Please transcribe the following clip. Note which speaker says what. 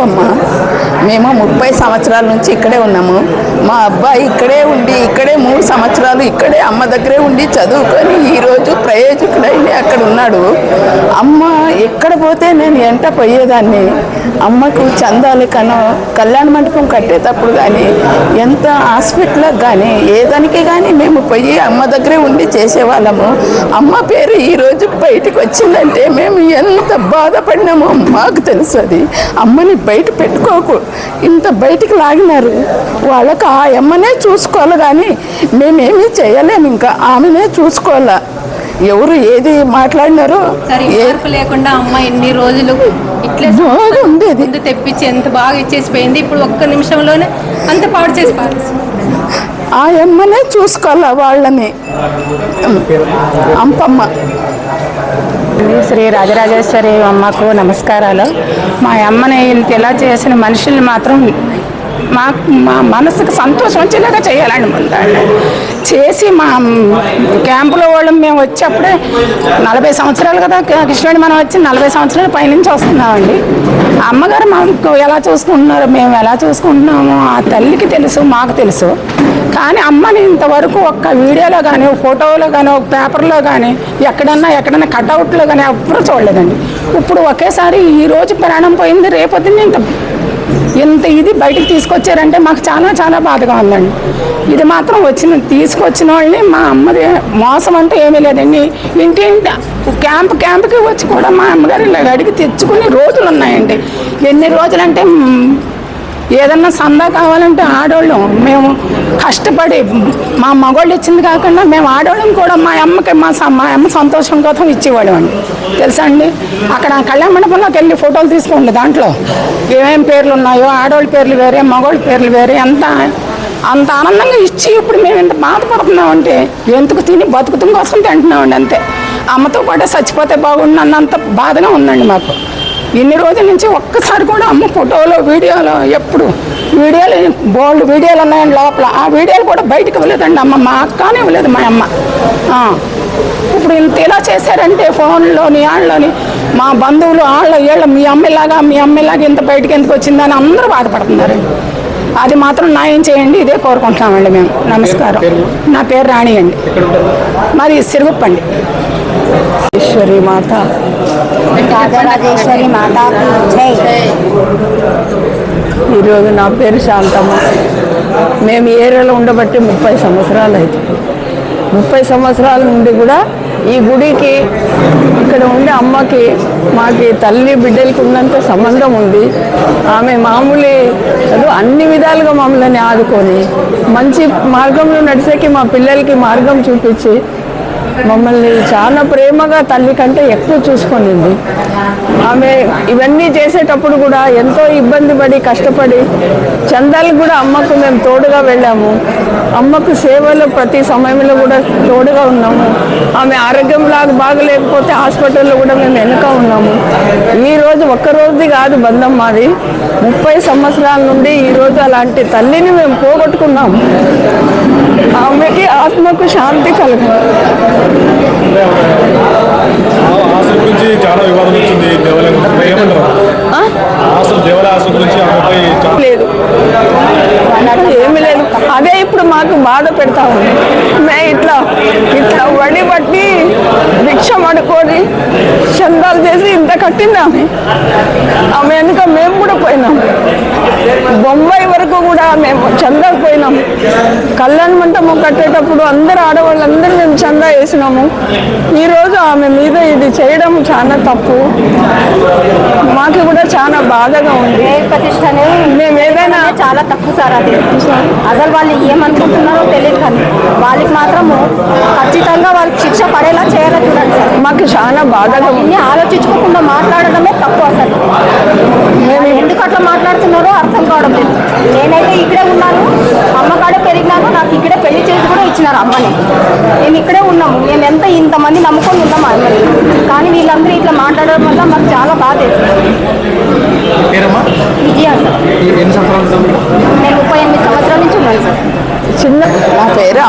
Speaker 1: అమ్మ మేము ముప్పై సంవత్సరాల నుంచి ఇక్కడే ఉన్నాము. మా అబ్బాయి ఇక్కడే ఉండి ఇక్కడే మూడు సంవత్సరాలు ఇక్కడే అమ్మ దగ్గరే ఉండి చదువుకొని ఈరోజు ప్రయోజకుడైన అక్కడ ఉన్నాడు. అమ్మ ఎక్కడ పోతే నేను ఎంట పోయేదాన్ని. అమ్మకు చందాలు కనో కళ్యాణ మండపం కట్టేటప్పుడు కానీ ఎంత హాస్పిటల్కి కానీ ఏదానికి కానీ మేము పోయి అమ్మ దగ్గరే ఉండి చేసేవాళ్ళము. అమ్మ పేరు ఈరోజు బయటకు వచ్చిందంటే మేము ఎంత బాధపడినామో మాకు తెలుసు అది. అమ్మని బయట పెట్టుకోకు. ఇంత బయటికి లాగినారు. వాళ్ళకు ఆ అమ్మనే చూసుకోవాలి కానీ మేమేమీ చేయలేము ఇంకా. ఆమెనే చూసుకోవాలా. ఎవరు ఏది మాట్లాడినారో
Speaker 2: లేకుండా అమ్మ ఎన్ని రోజులు ఇట్లే
Speaker 1: బాగా ఉండేది.
Speaker 2: తెప్పించి ఎంత బాగా ఇచ్చేసిపోయింది ఇప్పుడు ఒక్క నిమిషంలోనే అంత పాడు చేసి
Speaker 1: ఆ అమ్మనే చూసుకోవాలా వాళ్ళని? అంపమ్మ.
Speaker 3: శ్రీ రాజరాజేశ్వరి అమ్మకు నమస్కారాలు. మా అమ్మని ఇంత ఇలా చేసిన మనుషుల్ని మాత్రం మా మా మనసుకు సంతోషం వచ్చేలాగా చేయాలండి ముందు చేసి మా క్యాంపులో వాళ్ళు మేము వచ్చేప్పుడే నలభై సంవత్సరాలు కదా కృష్ణుడి మనం వచ్చి నలభై సంవత్సరాల పైనుంచి వస్తున్నామండి. అమ్మగారు మాకు ఎలా చూసుకుంటున్నారు మేము ఎలా చూసుకుంటున్నామో ఆ తల్లికి తెలుసు మాకు తెలుసు. కానీ అమ్మని ఇంతవరకు ఒక్క వీడియోలో కానీ ఒక ఫోటోలో కానీ ఒక పేపర్లో కానీ ఎక్కడన్నా ఎక్కడన్నా కట్అవుట్లో కానీ ఎప్పుడూ చూడలేదండి. ఇప్పుడు ఒకేసారి ఈరోజు ప్రాణం పోయింది రేపొద్దున ఇంత ఇది బయటకు తీసుకొచ్చారంటే మాకు చాలా చాలా బాధగా ఉందండి. ఇది మాత్రం వచ్చిన తీసుకొచ్చిన వాళ్ళని మా అమ్మది మోసం అంటే ఏమీ లేదండి. ఇంటి క్యాంప్ క్యాంప్కి వచ్చి కూడా మా అమ్మగారు ఇలా అడిగి తెచ్చుకునే రోజులు ఉన్నాయండి. ఎన్ని రోజులంటే ఏదన్నా సందా కావాలంటే ఆడవాళ్ళం మేము కష్టపడి మా మగవాళ్ళు ఇచ్చింది కాకుండా మేము ఆడవాళ్ళం కూడా. మా అమ్మకి మా మా అమ్మ సంతోషం కోసం ఇచ్చేవాళ్ళం అండి తెలుసా అండి? అక్కడ కళ్యాణ మండపంలోకి వెళ్ళి ఫోటోలు తీసుకోండి దాంట్లో. ఏమేమి పేర్లు ఉన్నాయో ఆడవాళ్ళ పేర్లు వేరే మగవాళ్ళ పేర్లు వేరే ఎంత అంత ఆనందంగా ఇచ్చి ఇప్పుడు మేము ఇంత బాధపడుతున్నామంటే ఎందుకు తిని బతుకుతం కోసం తింటున్నామండి అంతే. అమ్మతో పాటే చచ్చిపోతే బాగుండు అన్నంత బాధగా ఉందండి మాకు. ఇన్ని రోజుల నుంచి ఒక్కసారి కూడా అమ్మ ఫోటోలో వీడియోలో ఎప్పుడు వీడియోలు బోల్డ్ వీడియోలు ఉన్నాయండి లోపల. ఆ వీడియోలు కూడా బయటకు ఇవ్వలేదండి అమ్మ మా అక్కనే ఇవ్వలేదు మా అమ్మ. ఇప్పుడు ఇంత ఇలా చేశారంటే ఫోన్లోని వాళ్ళని మా బంధువులు వాళ్ళ వీళ్ళ మీ అమ్మలాగా మీ అమ్మలాగా ఇంత బయటకు ఎందుకు వచ్చిందని అందరూ బాధపడుతున్నారండి అది మాత్రం న్యాయం చేయండి ఇదే కోరుకుంటున్నామండి మేము. నమస్కారం. నా పేరు రాణి అండి. మాది సిరుగుప్పండి.
Speaker 1: ఈశ్వరి మాత.
Speaker 4: రాజరాజేశ్వరి మాతాకి జై.
Speaker 1: ఈరోజు నా పేరు శాంతమ్మ. మేము ఏరియాలో ఉండబట్టి ముప్పై సంవత్సరాలు అవుతుంది ముప్పై సంవత్సరాల నుండి కూడా ఈ గుడికి ఇక్కడ ఉండే అమ్మకి మాకి తల్లి బిడ్డలకి ఉన్నంత సంబంధం ఉంది. ఆమె మామూలు అన్ని విధాలుగా మమ్మల్ని ఆదుకొని మంచి మార్గంలో నడిచేకి మా పిల్లలకి మార్గం చూపించి మమ్మల్ని చాలా ప్రేమగా తల్లి కంటే ఎక్కువ చూసుకొనింది. ఆమె ఇవన్నీ చేసేటప్పుడు కూడా ఎంతో ఇబ్బంది పడి కష్టపడి చందాలు కూడా అమ్మకు మేము తోడుగా వెళ్ళాము. అమ్మకు సేవలు ప్రతి సమయంలో కూడా తోడుగా ఉన్నాము. ఆమె ఆరోగ్యం లాగా బాగలేకపోతే హాస్పిటల్లో కూడా మేము వెనుక ఉన్నాము. ఈరోజు ఒక్కరోజు కాదు బంధం మాది. ముప్పై సంవత్సరాల నుండి ఈరోజు అలాంటి తల్లిని మేము పోగొట్టుకున్నాము. ఆమెకి ఆత్మకు శాంతి కలగాలి
Speaker 5: ఆశల గురించి చాలా వివాదం వచ్చింది దేవాలయం ఏమంటారు? ఆశలు దేవాలయ ఆశల గురించి ఆమెపై
Speaker 1: లేదు. ఏమి లేదు. అదే ఇప్పుడు మాకు బాధ పెడతా ఉంది. మే ఇట్లా ఇట్లా వడి పట్టి భిక్ష పడుకొని చందాలు చేసి ఇంత కట్టింది ఆమె. ఆమె వెనుక మేము కూడా పోయినాం. బొంబాయి వరకు కూడా మేము చందాకు పోయినాం కళ్యాణ మంటపం కట్టేటప్పుడు అందరు ఆడవాళ్ళందరూ మేము చందా వేసినాము. ఈరోజు ఆమె మీద ఇది చేయడం చాలా తప్పు. మాకు కూడా చాలా బాధగా ఉంది.
Speaker 4: పేరు ప్రతిష్టనే
Speaker 1: మేము ఏదైనా
Speaker 4: చాలా తక్కువ సార్ అది. అసలు వాళ్ళు ఏమనుకుంటున్నారో తెలియదు కానీ వాళ్ళకి మాత్రము ఖచ్చితంగా వాళ్ళకి శిక్ష పడేలా చేయాలో చూడండి సార్.
Speaker 1: మాకు చాలా బాధగా ఉంది.
Speaker 4: ఆలోచించుకోకుండా మాట్లాడడమే తప్పు అసలు. మేము ఎందుకు అట్లా మాట్లాడుతున్నారో అర్థం కావడం లేదు. నేనైతే ఇక్కడే ఉన్నాను. అమ్మకాడే పెరిగినాను. నాకు ఇక్కడే పెళ్ళి చేసి కూడా ఇచ్చినారు అమ్మని. మేము ఇక్కడే ఉన్నాము. మేము ఎంత ఇంతమంది నమ్ముకొని ఉన్నాము అమ్మని కానీ వీళ్ళందరూ ఇట్లా మాట్లాడడం వల్ల మాకు చాలా బాధ విజయ సార్. నేను ముప్పై ఎనిమిది సంవత్సరాల నుంచి ఉన్నాను సార్.
Speaker 1: చిన్న నా పేరు